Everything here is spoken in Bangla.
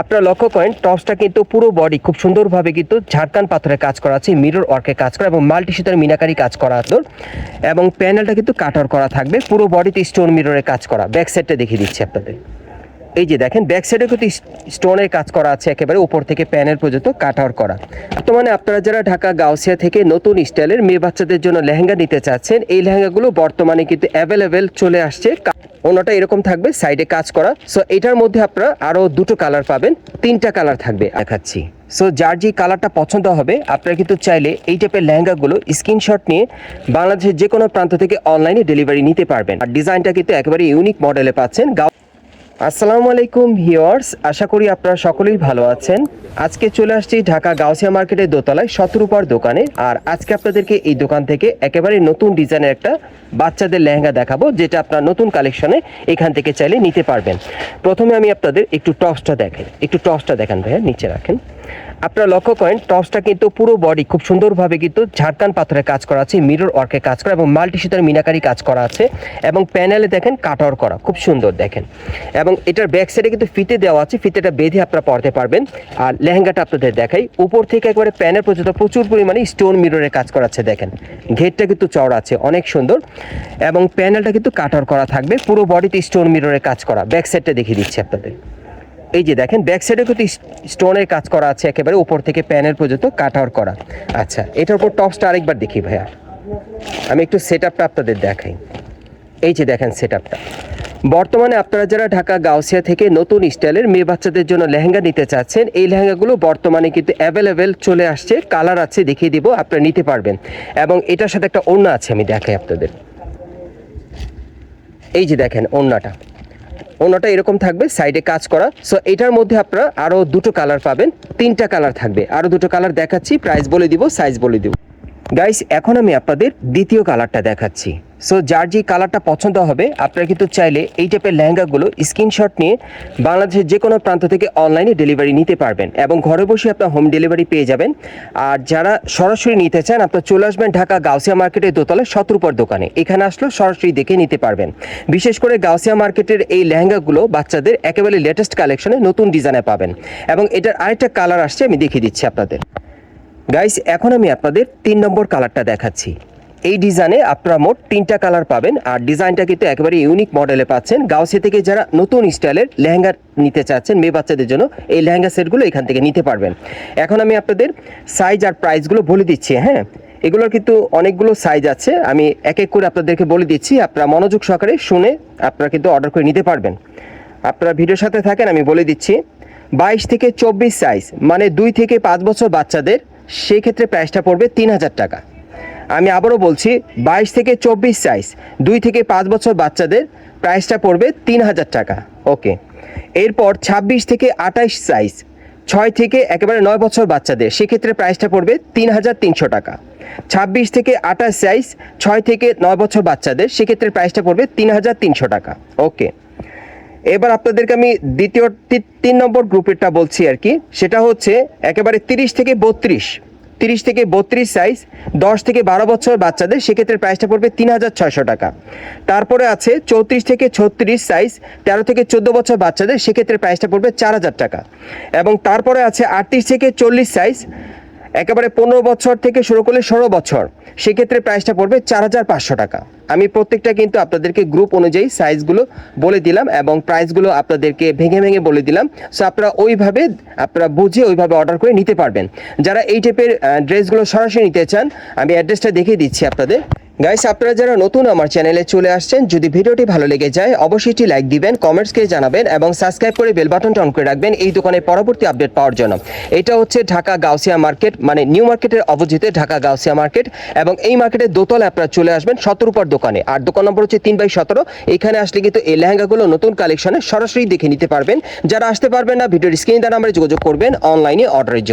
আপনারা লক্ষ্য করেন টপসটা কিন্তু পুরো বডি খুব সুন্দরভাবে কিন্তু ঝাড়খান পাথরের কাজ করা আছে মিরর ওয়ার্কের কাজ করা এবং মাল্টি সুতার মিনাকারি কাজ করা তোর এবং প্যানেলটা কিন্তু কাটার করা থাকবে, পুরো বডিতে স্টোন মিররের কাজ করা। ব্যাক সাইডটা দেখিয়ে দিচ্ছি আপনাদের। এই যে দেখেন ব্যাক সাইডে কিন্তু স্টোনের কাজ করা আছে একেবারে উপর থেকে প্যানেল পর্যন্ত কাটার করা। বর্তমানে আপনারা যারা ঢাকা, গাউসিয়া থেকে নতুন স্টাইলের মেয়ে বাচ্চাদের জন্য লেহেঙ্গা নিতে চাচ্ছেন, এই লেহেঙ্গাগুলো বর্তমানে কিন্তু অ্যাভেলেবেল চলে আসছে। ওনাটা এরকম থাকবে সাইডে কাজ করা। সো এটার মধ্যে আপনারা আরও দুটো কালার পাবেন, তিনটা কালার থাকবে দেখাচ্ছি। সো যার যে কালারটা পছন্দ হবে, আপনারা কিন্তু চাইলে এই টাইপের লেহেঙ্গাগুলো স্ক্রিনশট নিয়ে বাংলাদেশের যে কোনো প্রান্ত থেকে অনলাইনে ডেলিভারি নিতে পারবেন। আর ডিজাইনটা কিন্তু একেবারে ইউনিক মডেলে পাচ্ছেন আসসালামু আলাইকুম ভিওয়ার্স আশা করি আপনারা সকলেই ভালো আছেন। আজকে চলে আসছি ঢাকা গাউসিয়া মার্কেটের দোতলায় শতরূপার দোকানে। আর আজকে আপনাদেরকে এই দোকান থেকে একেবারে নতুন ডিজাইনের একটা বাচ্চাদের লেহেঙ্গা দেখাবো, যেটা আপনার নতুন কালেকশনে এখান থেকে চাইলে নিতে পারবেন। প্রথমে আমি আপনাদের একটু টপসটা দেখেন একটু টপসটা দেখেন ভাইয়া, নিচে রাখেন। আপনারা লক্ষ্য করেন টপসটা কিন্তু পুরো বডি খুব সুন্দরভাবে কিন্তু ঝাড়খান পাথরের কাজ করা আছে মিরর ওয়ার্কের কাজ করা এবং মাল্টি সুতার মিনাকারি কাজ করা আছে এবং প্যানেলে দেখেন কাটার করা, খুব সুন্দর দেখেন। এবং এটার ব্যাক সাইডে কিন্তু ফিতে দেওয়া আছে, ফিতেটা বেঁধে আপনারা পরতে পারবেন। আর লেহেঙ্গাটা আপনাদের দেখাই, উপর থেকে একবারে প্যানেল পর্যন্ত প্রচুর পরিমাণে স্টোন মিররের কাজ করা আছে দেখেন। ঘেরটা কিন্তু চওড়া আছে, অনেক সুন্দর। এবং প্যানেলটা কিন্তু কাটার করা থাকবে, পুরো বডিতে স্টোন মিররের কাজ করা ব্যাক সাইডটা দেখিয়ে দিচ্ছি আপনাদের। এই যে দেখেন ব্যাক সাইডে কিন্তু স্টোনের কাজ করা আছে একেবারে উপর থেকে প্যানেল পর্যন্ত কাটার করা। আচ্ছা এটার উপর টপসটা আরেকবার দেখি ভাইয়া। আমি একটু সেট আপটা আপনাদের দেখাই। এই যে দেখেন সেট আপটা বর্তমানে আপনারা যারা ঢাকা গাউসিয়া থেকে নতুন স্টাইলের মেয়ে বাচ্চাদের জন্য লেহেঙ্গা নিতে চাচ্ছেন, এই লেহেঙ্গাগুলো বর্তমানে কিন্তু অ্যাভেলেবেল চলে আসছে। কালার আছে, দেখিয়ে দিব, আপনারা নিতে পারবেন। এবং এটার সাথে একটা ওড়না আছে, আমি দেখাই আপনাদের। এই যে দেখেন, ওড়নাটা। ওনাটা এরকম থাকবে সাইডে কাজ করা। সো এটার মধ্যে আপনারা আরও দুটো কালার পাবেন, তিনটা কালার থাকবে। আরও দুটো কালার দেখাচ্ছি প্রাইস বলে দিব সাইজ বলে দিব। গাইস এখন আমি আপনাদের দ্বিতীয় কালারটা দেখাচ্ছি। সো যার যে কালারটা পছন্দ হবে, আপনারা কিন্তু চাইলে এই টাইপের লেহেঙ্গাগুলো স্ক্রিনশট নিয়ে বাংলাদেশের যে কোনো প্রান্ত থেকে অনলাইনে ডেলিভারি নিতে পারবেন এবং ঘরে বসে আপনার হোম ডেলিভারি পেয়ে যাবেন। আর যারা সরাসরি নিতে চান, আপনারা চলে আসবেন ঢাকা গাউসিয়া মার্কেটের দোতলায় শত্রুপর দোকানে। এখানে আসলেও সরাসরি দেখে নিতে পারবেন। বিশেষ করে গাউসিয়া মার্কেটের এই লেহেঙ্গাগুলো বাচ্চাদের একেবারে লেটেস্ট কালেকশনে নতুন ডিজাইনে পাবেন। এবং এটার আরেকটা কালার আসছে, আমি দেখিয়ে দিচ্ছি আপনাদের। গাইস এখন আমি আপনাদের তিন নম্বর কালারটা দেখাচ্ছি। এই ডিজাইনে আপনারা মোট তিনটা কালার পাবেন, আর ডিজাইনটা কিন্তু একেবারে ইউনিক মডেলে পাচ্ছেন। গাউসি থেকে যারা নতুন স্টাইলের লেহেঙ্গা নিতে চাচ্ছেন, মেয়ে বাচ্চাদের জন্য এই লেহেঙ্গা সেটগুলো এখান থেকে নিতে পারবেন। এখন আমি আপনাদের সাইজ আর প্রাইসগুলো বলে দিচ্ছি হ্যাঁ? এগুলোর কিন্তু অনেকগুলো সাইজ আছে। আমি এক এক করে আপনাদেরকে বলে দিচ্ছি, আপনারা মনোযোগ সহকারে শুনে আপনারা কিন্তু অর্ডার করে নিতে পারবেন। আপনারা ভিডিওর সাথে থাকেন, আমি বলে দিচ্ছি, বাইশ থেকে চব্বিশ সাইজ মানে দুই থেকে পাঁচ বছর বাচ্চাদের সেই ক্ষেত্রে প্রাইসটা পড়বে তিন হাজার টাকা। আমি আবারও বলছি, বাইশ থেকে চব্বিশ সাইজ দুই থেকে পাঁচ বছর বাচ্চাদের প্রাইসটা পড়বে তিন হাজার টাকা। ওকে এরপর ছাব্বিশ থেকে আঠাইশ সাইজ ছয় থেকে একেবারে নয় বছর বাচ্চাদের, সেক্ষেত্রে প্রাইসটা পড়বে তিন হাজার তিনশো টাকা। ছাব্বিশ থেকে আঠাশ সাইজ ছয় থেকে নয় বছর বাচ্চাদের, সেক্ষেত্রে প্রাইসটা পড়বে তিন হাজার তিনশো টাকা। ওকে এবার আপনাদেরকে আমি দ্বিতীয় তিন নম্বর গ্রুপেরটা বলছি আর কি। সেটা হচ্ছে একেবারে তিরিশ থেকে বত্রিশ। তিরিশ থেকে বত্রিশ সাইজ দশ থেকে বারো বছর বাচ্চাদের, সেক্ষেত্রে প্রাইসটা পড়বে তিন হাজার ছয়শো টাকা। তারপরে আছে চৌত্রিশ থেকে ছত্রিশ সাইজ তেরো থেকে চোদ্দ বছর বাচ্চাদের, সেক্ষেত্রে প্রাইসটা পড়বে চার হাজার টাকা। এবং তারপরে আছে আটত্রিশ থেকে চল্লিশ সাইজ একেবারে পনেরো বছর থেকে শুরু করলে ষোলো বছর। সেক্ষেত্রে প্রাইসটা পড়বে চার হাজার পাঁচশো টাকা। আমি প্রত্যেকটা কিন্তু আপনাদেরকে গ্রুপ অনুযায়ী সাইজগুলো বলে দিলাম এবং প্রাইসগুলো আপনাদেরকে ভেঙে ভেঙে বলে দিলাম। সো আপনারা ওইভাবে, আপনারা বুঝে ওইভাবে অর্ডার করে নিতে পারবেন। যারা এই টাইপের ড্রেসগুলো সরাসরি নিতে চান, আমি অ্যাড্রেসটা দেখিয়ে দিচ্ছি আপনাদের। গাইস আপনারা যারা নতুন আমার চ্যানেলে চলে আসছেন, যদি ভিডিওটি ভালো লেগে যায়, অবশ্যই লাইক দিবেন কমেন্টসকে জানাবেন এবং সাবস্ক্রাইব করে বেল বাটনটা অন করে রাখবেন এই দোকানের পরবর্তী আপডেট পাওয়ার জন্য। এটা হচ্ছে ঢাকা গাউসিয়া মার্কেট মানে নিউ মার্কেটের অপোজিটে ঢাকা গাউসিয়া মার্কেট এবং এই মার্কেটের দোতলায় আপনারা চলে আসবেন সতেরোপর দোকানে। আর দোকান নম্বর হচ্ছে তিন বাই সতেরো। এখানে আসলে কিন্তু এই লেহেঙ্গাগুলো নতুন কালেকশনে সরাসরি দেখে নিতে পারবেন। যারা আসতে পারবেন না, ভিডিওর স্ক্রিন দ্বারা আমরা যোগাযোগ করবেন অনলাইনে অর্ডারের জন্য।